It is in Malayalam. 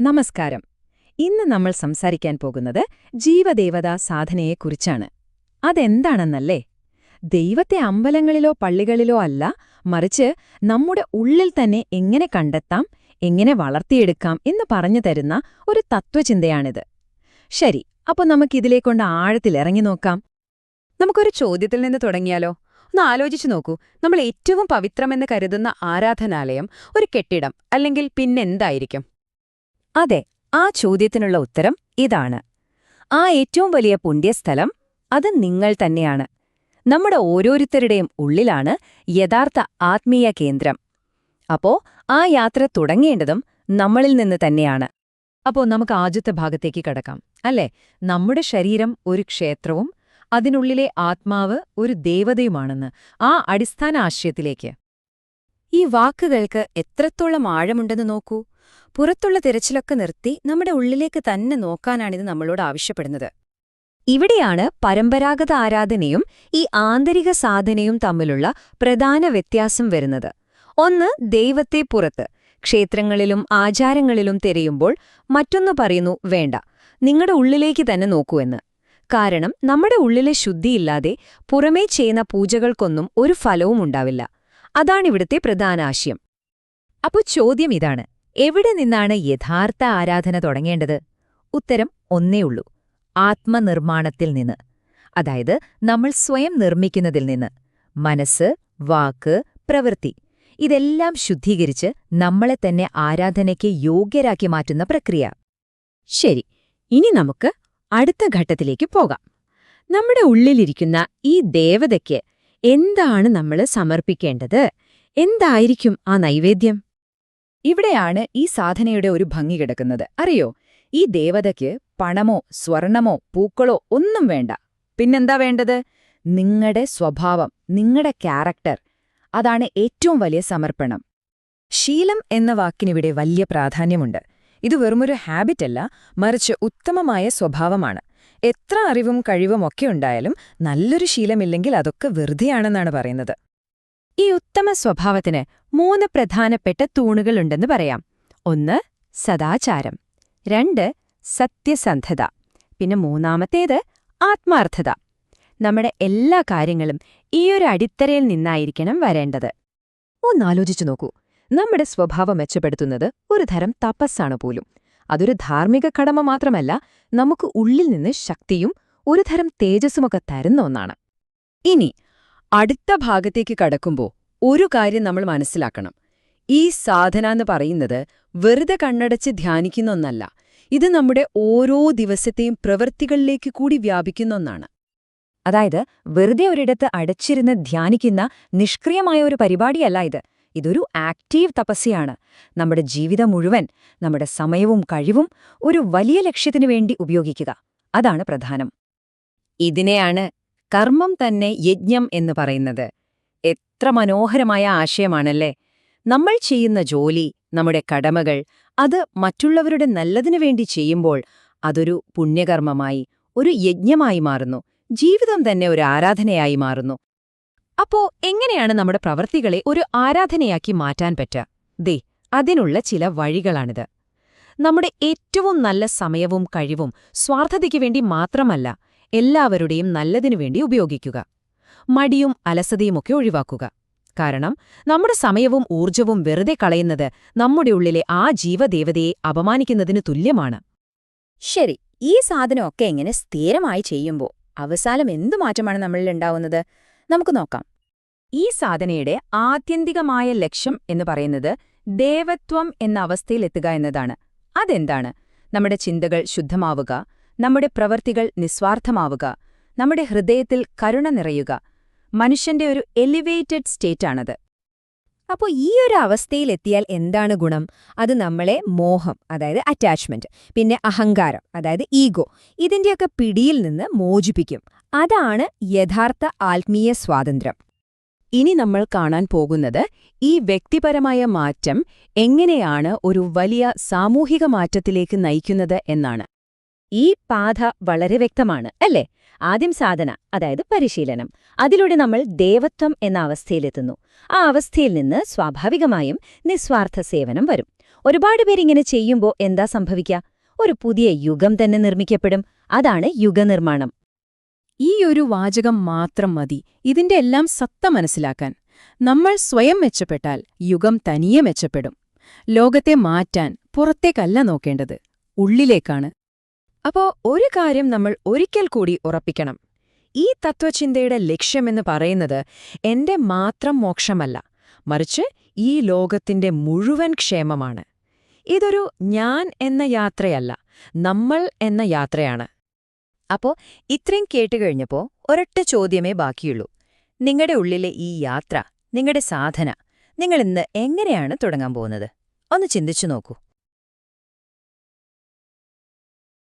നമസ്കാരം. ഇന്ന് നമ്മൾ സംസാരിക്കാൻ പോകുന്നത് ജീവദേവതാ സാധനയെക്കുറിച്ചാണ്. അതെന്താണെന്നല്ലേ? ദൈവത്തെ അമ്പലങ്ങളിലോ പള്ളികളിലോ അല്ല മറിച്ച് നമ്മുടെ ഉള്ളിൽ തന്നെ എങ്ങനെ കണ്ടെത്താം എങ്ങനെ വളർത്തിയെടുക്കാം എന്ന് പറഞ്ഞു തരുന്ന ഒരു തത്വചിന്തയാണിത്. ശരി അപ്പൊ നമുക്കിതിലേക്കൊണ്ട് ആഴത്തിൽ ഇറങ്ങി നോക്കാം. നമുക്കൊരു ചോദ്യത്തിൽ നിന്ന് തുടങ്ങിയാലോ? ഒന്ന് ആലോചിച്ചു നോക്കൂ. നമ്മൾ ഏറ്റവും പവിത്രമെന്ന് കരുതുന്ന ആരാധനാലയം ഒരു കെട്ടിടം അല്ലെങ്കിൽ പിന്നെന്തായിരിക്കും? അതെ ആ ചോദ്യത്തിനുള്ള ഉത്തരം ഇതാണ്. ആ ഏറ്റവും വലിയ പുണ്യസ്ഥലം അത് നിങ്ങൾ തന്നെയാണ്. നമ്മുടെ ഓരോരുത്തരുടെയും ഉള്ളിലാണ് യഥാർത്ഥ ആത്മീയ കേന്ദ്രം. അപ്പോ ആ യാത്ര തുടങ്ങേണ്ടതും നമ്മളിൽ നിന്ന് തന്നെയാണ്. അപ്പോൾ നമുക്ക് ആദ്യത്തെ ഭാഗത്തേക്ക് കടക്കാം അല്ലേ? നമ്മുടെ ശരീരം ഒരു ക്ഷേത്രവും അതിനുള്ളിലെ ആത്മാവ് ഒരു ദേവതയുമാണെന്ന്. ആ അടിസ്ഥാന ആശയത്തിലേക്ക്. ഈ വാക്കുകൾക്ക് എത്രത്തോളം ആഴമുണ്ടെന്ന് നോക്കൂ. പുറത്തുള്ള തിരച്ചിലൊക്കെ നിർത്തി നമ്മുടെ ഉള്ളിലേക്ക് തന്നെ നോക്കാനാണിത് നമ്മളോട് ആവശ്യപ്പെടുന്നത്. ഇവിടെയാണ് പരമ്പരാഗത ആരാധനയും ഈ ആന്തരിക സാധനയും തമ്മിലുള്ള പ്രധാന വ്യത്യാസം വരുന്നത്. ഒന്ന് ദൈവത്തെ പുറത്ത്. ക്ഷേത്രങ്ങളിലും ആചാരങ്ങളിലും തിരയുമ്പോൾ മറ്റൊന്ന് പറയുന്നു വേണ്ട. നിങ്ങളുടെ ഉള്ളിലേക്ക് തന്നെ നോക്കൂ എന്ന്. കാരണം നമ്മുടെ ഉള്ളിലെ ശുദ്ധിയില്ലാതെ പുറമേ ചെയ്യുന്ന പൂജകൾക്കൊന്നും ഒരു ഫലവും ഉണ്ടാവില്ല. അതാണിവിടുത്തെ പ്രധാന ആശയം. അപ്പോൾ ചോദ്യം ഇതാണ്. എവിടെ നിന്നാണ് യഥാർത്ഥ ആരാധന തുടങ്ങേണ്ടത്? ഉത്തരം ഒന്നേയുള്ളൂ ആത്മനിർമ്മാണത്തിൽ നിന്ന്. അതായത് നമ്മൾ സ്വയം നിർമ്മിക്കുന്നതിൽ നിന്ന്. മനസ്സ് വാക്ക് പ്രവൃത്തി. ഇതെല്ലാം ശുദ്ധീകരിച്ച് നമ്മളെ തന്നെ ആരാധനയ്ക്ക് യോഗ്യരാക്കി മാറ്റുന്ന പ്രക്രിയ. ശരി ഇനി നമുക്ക് അടുത്ത ഘട്ടത്തിലേക്ക് പോകാം. നമ്മുടെ ഉള്ളിലിരിക്കുന്ന ഈ ദേവതയ്ക്ക് എന്താണ് നമ്മൾ സമർപ്പിക്കേണ്ടത്? എന്തായിരിക്കും ആ നൈവേദ്യം? ഇവിടെയാണ് ഈ സാധനയുടെ ഒരു ഭംഗി കിടക്കുന്നത്. അറിയോ? ഈ ദേവതയ്ക്ക് പണമോ സ്വർണമോ പൂക്കളോ ഒന്നും വേണ്ട. പിന്നെന്താ വേണ്ടത്? നിങ്ങളുടെ സ്വഭാവം നിങ്ങളുടെ ക്യാരക്ടർ. അതാണ് ഏറ്റവും വലിയ സമർപ്പണം. ശീലം എന്ന വാക്കിനിവിടെ വലിയ പ്രാധാന്യമുണ്ട്. ഇത് വെറുമൊരു ഹാബിറ്റല്ല മറിച്ച് ഉത്തമമായ സ്വഭാവമാണ്. എത്ര അറിവും കഴിവും ഒക്കെ ഉണ്ടായാലും നല്ലൊരു ശീലമില്ലെങ്കിൽ അതൊക്കെ വെറുതെയാണെന്നാണ് പറയുന്നത്. ഈ ഉത്തമ സ്വഭാവത്തിന് മൂന്ന് പ്രധാനപ്പെട്ട തൂണുകളുണ്ടെന്ന് പറയാം. ഒന്ന് സദാചാരം. രണ്ട് സത്യസന്ധത. പിന്നെ മൂന്നാമത്തേത് ആത്മാർത്ഥത. നമ്മുടെ എല്ലാ കാര്യങ്ങളും ഈ ഒരു അടിത്തറയിൽ നിന്നായിരിക്കണം വരേണ്ടത്. ഒന്നാലോചിച്ചു നോക്കൂ. നമ്മുടെ സ്വഭാവം മെച്ചപ്പെടുത്തുന്നത് ഒരു തരം തപസ്സാണ് പോലും. അതൊരു ധാർമ്മിക കടമ മാത്രമല്ല നമുക്ക് ഉള്ളിൽ നിന്ന് ശക്തിയും ഒരു തരം തേജസ്സുമൊക്കെ തരുന്ന ഒന്നാണ്. ഇനി അടുത്ത ഭാഗത്തേക്ക് കടക്കുമ്പോൾ ഒരു കാര്യം നമ്മൾ മനസ്സിലാക്കണം. ഈ സാധന എന്ന് പറയുന്നത് വെറുതെ കണ്ണടച്ച് ധ്യാനിക്കുന്ന ഒന്നല്ല. ഇത് നമ്മുടെ ഓരോ ദിവസത്തെയും പ്രവൃത്തികളിലേക്ക് കൂടി വ്യാപിക്കുന്ന ഒന്നാണ്. അതായത് വെറുതെ ഒരിടത്ത് അടച്ചിരുന്ന് ധ്യാനിക്കുന്ന നിഷ്ക്രിയമായ ഒരു പരിപാടിയല്ല ഇത്. ഇതൊരു ആക്റ്റീവ് തപസ്യയാണ്. നമ്മുടെ ജീവിതം മുഴുവൻ നമ്മുടെ സമയവും കഴിവും ഒരു വലിയ ലക്ഷ്യത്തിനു വേണ്ടി ഉപയോഗിക്കുക. അതാണ് പ്രധാനം. ഇതിനെയാണ് കർമ്മം തന്നെ യജ്ഞം എന്ന് പറയുന്നത്. എത്ര മനോഹരമായ ആശയമാണല്ലേ? നമ്മൾ ചെയ്യുന്ന ജോലി നമ്മുടെ കടമകൾ അത് മറ്റുള്ളവരുടെ നല്ലതിനു വേണ്ടി ചെയ്യുമ്പോൾ അതൊരു പുണ്യകർമ്മമായി ഒരു യജ്ഞമായി മാറുന്നു. ജീവിതം തന്നെ ഒരു ആരാധനയായി മാറുന്നു. അപ്പോ എങ്ങനെയാണ് നമ്മുടെ പ്രവൃത്തികളെ ഒരു ആരാധനയാക്കി മാറ്റാൻ പറ്റുക? ദേ അതിനുള്ള ചില വഴികളാണിത്. നമ്മുടെ ഏറ്റവും നല്ല സമയവും കഴിവും സ്വാർത്ഥതയ്ക്ക് വേണ്ടി മാത്രമല്ല എല്ലാവരുടെയും നല്ലതിനു വേണ്ടി ഉപയോഗിക്കുക. മടിയും അലസതയുമൊക്കെ ഒഴിവാക്കുക. കാരണം നമ്മുടെ സമയവും ഊർജവും വെറുതെ കളയുന്നത് നമ്മുടെ ഉള്ളിലെ ആ ജീവദേവതയെ അപമാനിക്കുന്നതിന് തുല്യമാണ്. ശരി ഈ സാധനമൊക്കെ എങ്ങനെ സ്ഥിരമായി ചെയ്യുമ്പോൾ അവസാനം എന്തു മാറ്റമാണ് നമ്മളിൽ ഉണ്ടാവുന്നത്? നമുക്ക് നോക്കാം. ഈ സാധനയുടെ ആത്യന്തികമായ ലക്ഷ്യം എന്ന് പറയുന്നത് ദേവത്വം എന്ന അവസ്ഥയിലെത്തുക എന്നതാണ്. അതെന്താണ്? നമ്മുടെ ചിന്തകൾ ശുദ്ധമാവുക നമ്മുടെ പ്രവൃത്തികൾ നിസ്വാർത്ഥമാവുക നമ്മുടെ ഹൃദയത്തിൽ കരുണ നിറയുക. മനുഷ്യന്റെ ഒരു എലിവേറ്റഡ് സ്റ്റേറ്റാണത് അപ്പോൾ ഈ ഒരു അവസ്ഥയിലെത്തിയാൽ എന്താണ് ഗുണം? അത് നമ്മളെ മോഹം അതായത് അറ്റാച്ച്മെന്റ് പിന്നെ അഹങ്കാരം അതായത് ഈഗോ ഇതിന്റെയൊക്കെ പിടിയിൽ നിന്ന് മോചിപ്പിക്കും. അതാണ് യഥാർത്ഥ ആത്മീയ സ്വാതന്ത്ര്യം. ഇനി നമ്മൾ കാണാൻ പോകുന്നത് ഈ വ്യക്തിപരമായ മാറ്റം എങ്ങനെയാണ് ഒരു വലിയ സാമൂഹിക മാറ്റത്തിലേക്ക് നയിക്കുന്നത് എന്നാണ്. ഈ പാത വളരെ വ്യക്തമാണ് അല്ലേ? ആദ്യം സാധന അതായത് പരിശീലനം. അതിലൂടെ നമ്മൾ ദേവത്വം എന്ന അവസ്ഥയിലെത്തുന്നു. ആ അവസ്ഥയിൽ നിന്ന് സ്വാഭാവികമായും നിസ്വാർത്ഥ സേവനം വരും. ഒരുപാട് പേരിങ്ങനെ ചെയ്യുമ്പോൾ എന്താ സംഭവിക്കുക ഒരു പുതിയ യുഗം തന്നെ നിർമ്മിക്കപ്പെടും. അതാണ് യുഗനിർമ്മാണം. ഈ ഒരു വാചകം മാത്രം മതി ഇതിന്റെ എല്ലാം സത്ത മനസ്സിലാക്കാൻ. നമ്മൾ സ്വയം മെച്ചപ്പെട്ടാൽ യുഗം തനിയെ മെച്ചപ്പെടും. ലോകത്തെ മാറ്റാൻ പുറത്തേക്കല്ല നോക്കേണ്ടത്. ഉള്ളിലേക്കാണ്. അപ്പോ ഒരു കാര്യം നമ്മൾ ഒരിക്കൽ കൂടി ഉറപ്പിക്കണം. ഈ തത്വചിന്തയുടെ ലക്ഷ്യമെന്ന് പറയുന്നത് എന്റെ മാത്രം മോക്ഷമല്ല മറിച്ച് ഈ ലോകത്തിന്റെ മുഴുവൻ ക്ഷേമമാണ്. ഇതൊരു ഞാൻ എന്ന യാത്രയല്ല നമ്മൾ എന്ന യാത്രയാണ്. അപ്പോ ഇത്രയും കേട്ടുകഴിഞ്ഞപ്പോ ഒരൊറ്റ ചോദ്യമേ ബാക്കിയുള്ളൂ. നിങ്ങളുടെ ഉള്ളിലെ ഈ യാത്ര നിങ്ങളുടെ സാധന നിങ്ങളിന്ന് എങ്ങനെയാണ് തുടങ്ങാൻ പോകുന്നത്? ഒന്ന് ചിന്തിച്ചു നോക്കൂ.